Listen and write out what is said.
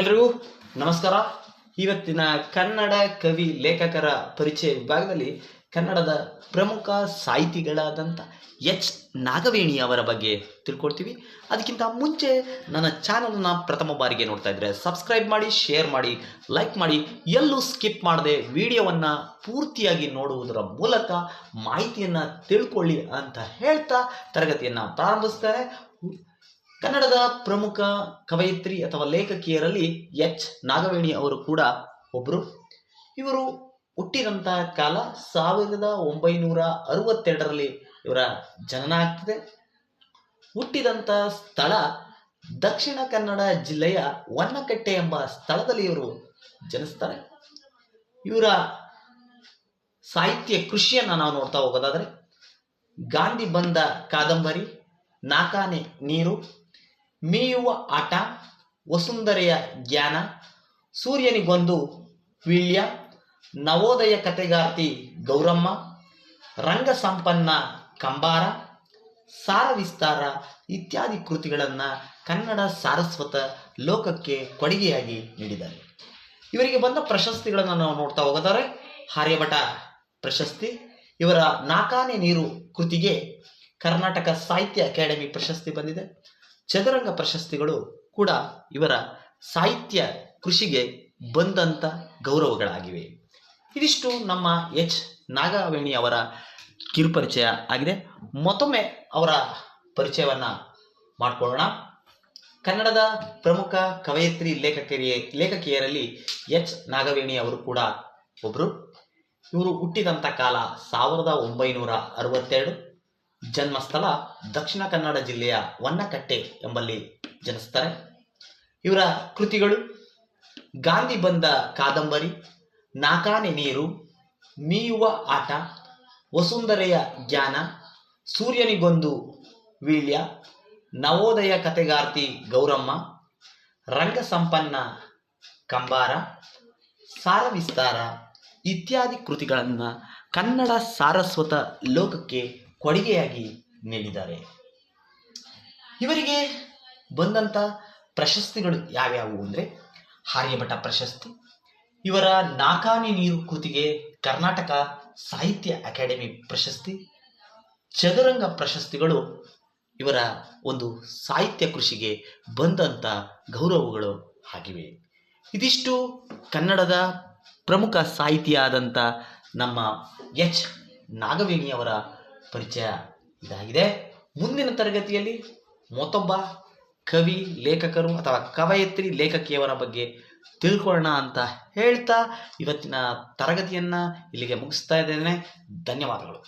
ಎಲ್ರಿಗೂ ನಮಸ್ಕಾರ. ಇವತ್ತಿನ ಕನ್ನಡ ಕವಿ ಲೇಖಕರ ಪರಿಚಯ ವಿಭಾಗದಲ್ಲಿ ಕನ್ನಡದ ಪ್ರಮುಖ ಸಾಹಿತಿಗಳಾದಂಥ ಎಚ್. ನಾಗವೇಣಿ ಅವರ ಬಗ್ಗೆ ತಿಳ್ಕೊಳ್ತೀವಿ. ಅದಕ್ಕಿಂತ ಮುಂಚೆ ನನ್ನ ಚಾನಲ್ನ ಪ್ರಥಮ ಬಾರಿಗೆ ನೋಡ್ತಾ ಇದ್ರೆ ಸಬ್ಸ್ಕ್ರೈಬ್ ಮಾಡಿ, ಶೇರ್ ಮಾಡಿ, ಲೈಕ್ ಮಾಡಿ. ಎಲ್ಲೂ ಸ್ಕಿಪ್ ಮಾಡದೆ ವಿಡಿಯೋವನ್ನು ಪೂರ್ತಿಯಾಗಿ ನೋಡುವುದರ ಮೂಲಕ ಮಾಹಿತಿಯನ್ನು ತಿಳ್ಕೊಳ್ಳಿ ಅಂತ ಹೇಳ್ತಾ ತರಗತಿಯನ್ನು ಪ್ರಾರಂಭಿಸ್ತಾರೆ. ಕನ್ನಡದ ಪ್ರಮುಖ ಕವಯಿತ್ರಿ ಅಥವಾ ಲೇಖಕಿಯರಲ್ಲಿ ಎಚ್. ನಾಗವೇಣಿ ಅವರು ಕೂಡ ಒಬ್ಬರು ಇವರು ಹುಟ್ಟಿದಂತಹ ಕಾಲ ಸಾವಿರದ ಒಂಬೈನೂರ ಅರವತ್ತೆರಡರಲ್ಲಿ ಇವರ ಜನನ ಆಗ್ತದೆ. ಹುಟ್ಟಿದಂಥ ಸ್ಥಳ ದಕ್ಷಿಣ ಕನ್ನಡ ಜಿಲ್ಲೆಯ ವನ್ನಕಟ್ಟೆ ಎಂಬ ಸ್ಥಳದಲ್ಲಿ ಇವರು ಜನಿಸ್ತಾರೆ. ಇವರ ಸಾಹಿತ್ಯ ಕೃಷಿಯನ್ನು ನಾವು ನೋಡ್ತಾ ಹೋಗೋದಾದರೆ ಗಾಂಧಿ ಬಂದ ಕಾದಂಬರಿ, ನಾಕಾನೆ ನೀರು ಮೀಯುವ ಆಟ, ವಸುಂಧರೆಯ ಜ್ಞಾನ ಸೂರ್ಯನಿಗೊಂದು ವೀಳ್ಯ, ನವೋದಯ ಕತೆಗಾರ್ತಿ ಗೌರಮ್ಮ ರಂಗ ಸಂಪನ್ನ ಕಂಬಾರ, ಸಾರ ವಿಸ್ತಾರ ಇತ್ಯಾದಿ ಕೃತಿಗಳನ್ನು ಕನ್ನಡ ಸಾರಸ್ವತ ಲೋಕಕ್ಕೆ ಕೊಡುಗೆಯಾಗಿ ನೀಡಿದ್ದಾರೆ. ಇವರಿಗೆ ಬಂದ ಪ್ರಶಸ್ತಿಗಳನ್ನು ನಾವು ನೋಡ್ತಾ ಹೋಗೋದಾರೆ ಆರ್ಯಭಟ ಪ್ರಶಸ್ತಿ, ಇವರ ನಾಕಾನೆ ನೀರು ಕೃತಿಗೆ ಕರ್ನಾಟಕ ಸಾಹಿತ್ಯ ಅಕಾಡೆಮಿ ಪ್ರಶಸ್ತಿ ಬಂದಿದೆ. ಚದುರಂಗ ಪ್ರಶಸ್ತಿಗಳು ಕೂಡ ಇವರ ಸಾಹಿತ್ಯ ಕೃಷಿಗೆ ಬಂದಂಥ ಗೌರವಗಳಾಗಿವೆ. ಇದಿಷ್ಟು ನಮ್ಮ ಎಚ್. ನಾಗವೇಣಿ ಅವರ ಕಿರುಪರಿಚಯ ಆಗಿದೆ. ಮತ್ತೊಮ್ಮೆ ಅವರ ಪರಿಚಯವನ್ನು ಮಾಡಿಕೊಳ್ಳೋಣ. ಕನ್ನಡದ ಪ್ರಮುಖ ಕವಯತ್ರಿ ಲೇಖಕಿಯ ಲೇಖಕಿಯರಲ್ಲಿ ಎಚ್. ನಾಗವೇಣಿ ಅವರು ಕೂಡ ಒಬ್ಬರು ಇವರು ಹುಟ್ಟಿದಂಥ ಕಾಲ ಸಾವಿರದ ಒಂಬೈನೂರ ಅರವತ್ತೆರಡು. ಜನ್ಮಸ್ಥಳ ದಕ್ಷಿಣ ಕನ್ನಡ ಜಿಲ್ಲೆಯ ವನ್ನಕಟ್ಟೆ ಎಂಬಲ್ಲಿ ಜನಿಸ್ತಾರೆ. ಇವರ ಕೃತಿಗಳು ಗಾಂಧಿ ಬಂದ ಕಾದಂಬರಿ, ನಾಕಾನೆ ನೀರು, ಮೀಯುವ ಆಟ, ವಸುಂಧರೆಯ ಜ್ಞಾನ, ಸೂರ್ಯನಿಗೊಂದು ವೀಳ್ಯ, ನವೋದಯ ಕತೆಗಾರ್ತಿ ಗೌರಮ್ಮ ರಂಗ ಸಂಪನ್ನ ಕಂಬಾರ, ಸಾರ ವಿಸ್ತಾರ ಇತ್ಯಾದಿ ಕೃತಿಗಳನ್ನು ಕನ್ನಡ ಸಾರಸ್ವತ ಲೋಕಕ್ಕೆ ಕೊಡುಗೆಯಾಗಿ ನೀಡಿದ್ದಾರೆ. ಇವರಿಗೆ ಬಂದಂಥ ಪ್ರಶಸ್ತಿಗಳು ಯಾವ್ಯಾವು ಅಂದರೆ ಆರ್ಯಭಟ ಪ್ರಶಸ್ತಿ, ಇವರ ನಾಕಾನಿ ನೀರು ಕೃತಿಗೆ ಕರ್ನಾಟಕ ಸಾಹಿತ್ಯ ಅಕಾಡೆಮಿ ಪ್ರಶಸ್ತಿ, ಚದುರಂಗ ಪ್ರಶಸ್ತಿಗಳು ಇವರ ಒಂದು ಸಾಹಿತ್ಯ ಕೃಷಿಗೆ ಬಂದಂಥ ಗೌರವಗಳು ಆಗಿವೆ. ಇದಿಷ್ಟು ಕನ್ನಡದ ಪ್ರಮುಖ ಸಾಹಿತಿಯಾದಂಥ ನಮ್ಮ ಎಚ್. ನಾಗವೇಣಿಯವರ ಪರಿಚಯ ಇದಾಗಿದೆ. ಮುಂದಿನ ತರಗತಿಯಲ್ಲಿ ಮತ್ತೊಬ್ಬ ಕವಿ, ಲೇಖಕರು ಅಥವಾ ಕವಯತ್ರಿ ಲೇಖಕಿಯವರ ಬಗ್ಗೆ ತಿಳ್ಕೊಳ್ಳೋಣ ಅಂತ ಹೇಳ್ತಾ ಇವತ್ತಿನ ತರಗತಿಯನ್ನು ಇಲ್ಲಿಗೆ ಮುಗಿಸ್ತಾ ಇದ್ದೇನೆ. ಧನ್ಯವಾದಗಳು.